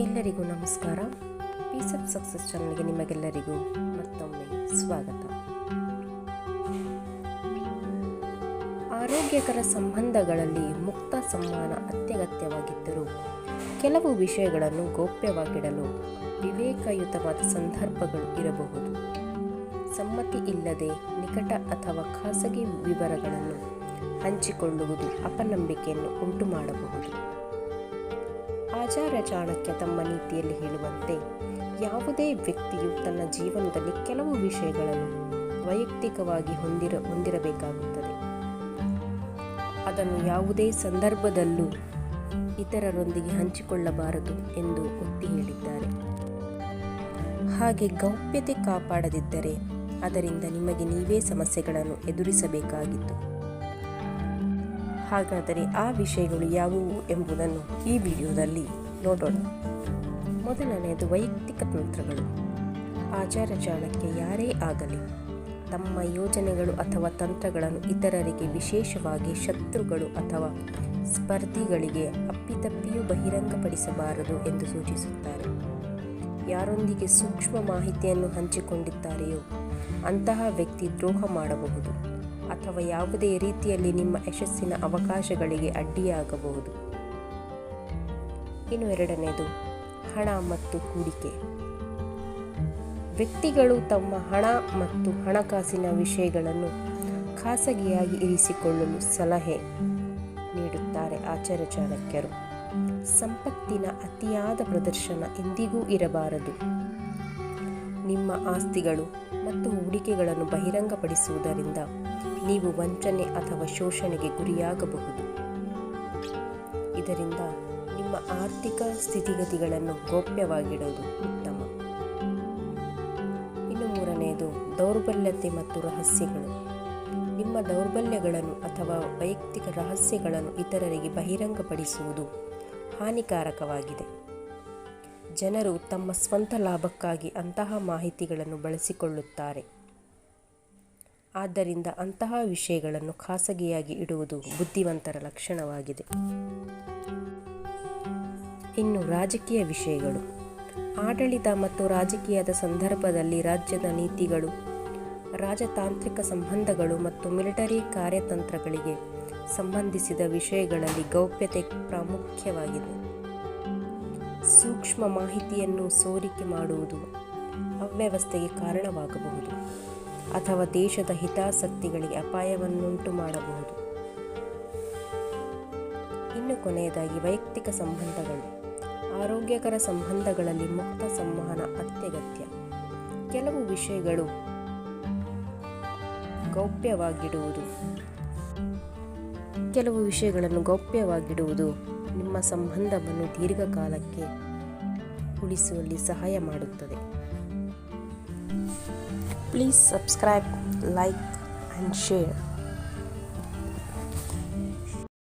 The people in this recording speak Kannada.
ಎಲ್ಲರಿಗೂ ನಮಸ್ಕಾರ. ಪೀಸ್ ಆಫ್ ಸಕ್ಸಸ್ ಚಾನಲ್ಗೆ ನಿಮಗೆಲ್ಲರಿಗೂ ಮತ್ತೊಮ್ಮೆ ಸ್ವಾಗತ. ಆರೋಗ್ಯಕರ ಸಂಬಂಧಗಳಲ್ಲಿ ಮುಕ್ತ ಸಂವಹನ ಅತ್ಯಗತ್ಯವಾಗಿದ್ದರೂ ಕೆಲವು ವಿಷಯಗಳನ್ನು ಗೌಪ್ಯವಾಗಿಡಲು ವಿವೇಕಯುತವಾದ ಸಂದರ್ಭಗಳು ಇರಬಹುದು. ಸಮ್ಮತಿ ಇಲ್ಲದೆ ನಿಕಟ ಅಥವಾ ಖಾಸಗಿ ವಿವರಗಳನ್ನು ಹಂಚಿಕೊಳ್ಳುವುದು ಅಪನಂಬಿಕೆಯನ್ನು ಉಂಟು ಮಾಡಬಹುದು ಆಚಾರ್ಯ ಚಾಣಕ್ಯ ತಮ್ಮ ನೀತಿಯಲ್ಲಿ ಹೇಳುವಂತೆ, ಯಾವುದೇ ವ್ಯಕ್ತಿಯು ತನ್ನ ಜೀವನದಲ್ಲಿ ಕೆಲವು ವಿಷಯಗಳನ್ನು ವೈಯಕ್ತಿಕವಾಗಿ ಹೊಂದಿರ, ಹೊಂದಿರಬೇಕಾಗುತ್ತದೆ. ಅದನ್ನು ಯಾವುದೇ ಸಂದರ್ಭದಲ್ಲೂ ಇತರರೊಂದಿಗೆ ಹಂಚಿಕೊಳ್ಳಬಾರದು ಎಂದು ಒತ್ತಿ ಹೇಳಿದ್ದಾರೆ. ಹಾಗೆ ಗೌಪ್ಯತೆ ಕಾಪಾಡದಿದ್ದರೆ ಅದರಿಂದ ನಿಮಗೆ ನೀವೇ ಸಮಸ್ಯೆಗಳನ್ನು ಎದುರಿಸಬೇಕಾಗಿತ್ತು. ಹಾಗಾದರೆ ಆ ವಿಷಯಗಳು ಯಾವುವು ಎಂಬುದನ್ನು ಈ ವಿಡಿಯೋದಲ್ಲಿ ನೋಡೋಣ. ಮೊದಲನೆಯದು ವೈಯಕ್ತಿಕ ತಂತ್ರಗಳು. ಆಚಾರ ಜಾಲಕ್ಕೆ ಯಾರೇ ಆಗಲಿ, ತಮ್ಮ ಯೋಜನೆಗಳು ಅಥವಾ ತಂತ್ರಗಳನ್ನು ಇತರರಿಗೆ ವಿಶೇಷವಾಗಿ ಶತ್ರುಗಳು ಅಥವಾ ಸ್ಪರ್ಧಿಗಳಿಗೆ ಅಪ್ಪಿತಪ್ಪಿಯೂ ಬಹಿರಂಗಪಡಿಸಬಾರದು ಎಂದು ಸೂಚಿಸುತ್ತಾರೆ. ಯಾರೊಂದಿಗೆ ಸೂಕ್ಷ್ಮ ಮಾಹಿತಿಯನ್ನು ಹಂಚಿಕೊಂಡಿದ್ದಾರೆಯೋ, ಅಂತಹ ವ್ಯಕ್ತಿ ದ್ರೋಹ ಮಾಡಬಹುದು. ಅಥವಾ ಯಾವುದೇ ರೀತಿಯಲ್ಲಿ ನಿಮ್ಮ ಯಶಸ್ಸಿನ ಅವಕಾಶಗಳಿಗೆ ಅಡ್ಡಿಯಾಗಬಹುದು. ಇನ್ನು ಎರಡನೇದು, ಹಣ ಮತ್ತು ಹೂಡಿಕೆ. ವ್ಯಕ್ತಿಗಳು ತಮ್ಮ ಹಣ ಮತ್ತು ಹಣಕಾಸಿನ ವಿಷಯಗಳನ್ನು ಖಾಸಗಿಯಾಗಿ ಇರಿಸಿಕೊಳ್ಳಲು ಸಲಹೆ ನೀಡುತ್ತಾರೆ ಆಚಾರ್ಯ ಚಾಣಕ್ಯರು ಸಂಪತ್ತಿನ ಅತಿಯಾದ ಪ್ರದರ್ಶನ ಎಂದಿಗೂ ಇರಬಾರದು. ನಿಮ್ಮ ಆಸ್ತಿಗಳು ಮತ್ತು ಹೂಡಿಕೆಗಳನ್ನು ಬಹಿರಂಗಪಡಿಸುವುದರಿಂದ ನೀವು ವಂಚನೆ ಅಥವಾ ಶೋಷಣೆಗೆ ಗುರಿಯಾಗಬಹುದು. ಇದರಿಂದ ನಿಮ್ಮ ಆರ್ಥಿಕ ಸ್ಥಿತಿಗತಿಗಳನ್ನು ಗೌಪ್ಯವಾಗಿಡುವುದು ಉತ್ತಮ. ಇನ್ನು ಮೂರನೆಯದು, ದೌರ್ಬಲ್ಯತೆ ಮತ್ತು ರಹಸ್ಯಗಳು. ನಿಮ್ಮ ದೌರ್ಬಲ್ಯಗಳನ್ನು ಅಥವಾ ವೈಯಕ್ತಿಕ ರಹಸ್ಯಗಳನ್ನು ಇತರರಿಗೆ ಬಹಿರಂಗಪಡಿಸುವುದು ಹಾನಿಕಾರಕವಾಗಿದೆ. ಜನರು ತಮ್ಮ ಸ್ವಂತ ಲಾಭಕ್ಕಾಗಿ ಅಂತಹ ಮಾಹಿತಿಗಳನ್ನು ಬಳಸಿಕೊಳ್ಳುತ್ತಾರೆ. ಆದ್ದರಿಂದ ಅಂತಹ ವಿಷಯಗಳನ್ನು ಖಾಸಗಿಯಾಗಿ ಇಡುವುದು ಬುದ್ಧಿವಂತರ ಲಕ್ಷಣವಾಗಿದೆ. ಇನ್ನು ರಾಜಕೀಯ ವಿಷಯಗಳು. ಆಡಳಿತ ಮತ್ತು ರಾಜಕೀಯದ ಸಂದರ್ಭದಲ್ಲಿ ರಾಜ್ಯದ ನೀತಿಗಳು, ರಾಜತಾಂತ್ರಿಕ ಸಂಬಂಧಗಳು ಮತ್ತು ಮಿಲಿಟರಿ ಕಾರ್ಯತಂತ್ರಗಳಿಗೆ ಸಂಬಂಧಿಸಿದ ವಿಷಯಗಳಲ್ಲಿ ಗೌಪ್ಯತೆ ಪ್ರಾಮುಖ್ಯವಾಗಿದೆ. ಸೂಕ್ಷ್ಮ ಮಾಹಿತಿಯನ್ನು ಸೋರಿಕೆ ಮಾಡುವುದು ಅವ್ಯವಸ್ಥೆಗೆ ಕಾರಣವಾಗಬಹುದು. ಅಥವಾ ದೇಶದ ಹಿತಾಸಕ್ತಿಗಳಿಗೆ ಅಪಾಯವನ್ನುಂಟು ಮಾಡಬಹುದು. ಇನ್ನು ಕೊನೆಯದಾಗಿ ವೈಯಕ್ತಿಕ ಸಂಬಂಧಗಳು. ಆರೋಗ್ಯಕರ ಸಂಬಂಧಗಳಲ್ಲಿ ಮುಕ್ತ ಸಂವಹನ ಅತ್ಯಗತ್ಯ. ಕೆಲವು ವಿಷಯಗಳು ಗೌಪ್ಯವಾಗಿಡುವುದು. ಕೆಲವು ವಿಷಯಗಳನ್ನು ಗೌಪ್ಯವಾಗಿಡುವುದು ನಿಮ್ಮ ಸಂಬಂಧವನ್ನು ದೀರ್ಘಕಾಲಕ್ಕೆ ಉಳಿಸುವಲ್ಲಿ ಸಹಾಯ ಮಾಡುತ್ತದೆ. Please subscribe like and share